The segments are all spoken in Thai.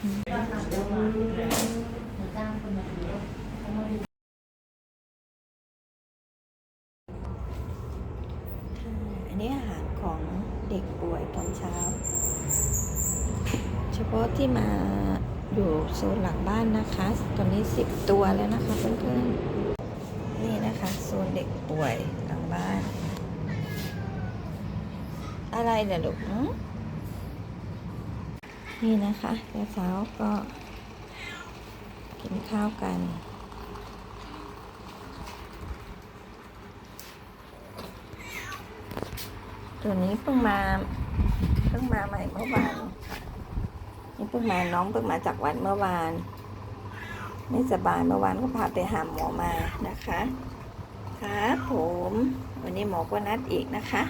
อันนี้อาหารของเด็กป่วยตอนเช้า เฉพาะที่มาอยู่โซนหลังบ้านนะคะ ตอนนี้สิบตัวแล้วนะคะเพื่อนๆ นี่นะคะโซนเด็กป่วยหลังบ้าน อะไรเนี่ยลูกหื นี่นะคะแล้วเช้าก็กินข้าวกัน ตัวนี้เพิ่งมาเพิ่งมาใหม่เมื่อวานนี่เพิ่งมาน้องเพิ่งมาจากวัดเมื่อวานไม่สบายเมื่อวานก็พาไปหาหมอมานะคะ ครับผม วันนี้หมอก็นัดอีกนะคะ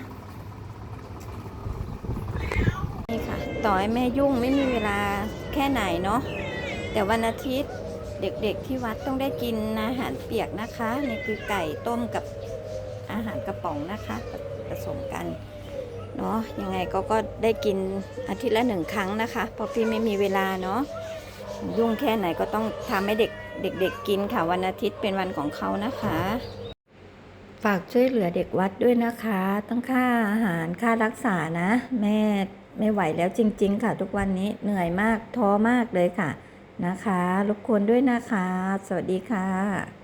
นี่ค่ะ ต่อให้แม่ยุ่งไม่มีเวลาแค่ไหนเนาะแต่วันอาทิตย์เด็กๆที่วัดต้องได้กินอาหารเปียกนะคะนี่คือไก่ต้มกับอาหารกระป๋องนะคะผสมกันเนาะยังไงก็ก็ได้กินอาทิตย์ละหนึ่งครั้งนะคะเพราะพี่ไม่มีเวลาเนาะยุ่งแค่ไหนก็ต้องทำให้เด็กเด็กๆกินค่ะวันอาทิตย์เป็นวันของเขานะคะ ฝากช่วยเหลือเด็กวัดด้วยนะคะต้องค่าอาหารค่ารักษานะ แม่ ไม่ไหวแล้วจริง ๆ ค่ะ ทุกวันนี้เหนื่อยมากท้อมากเลยค่ะนะคะรบกวนด้วยนะคะ สวัสดีค่ะ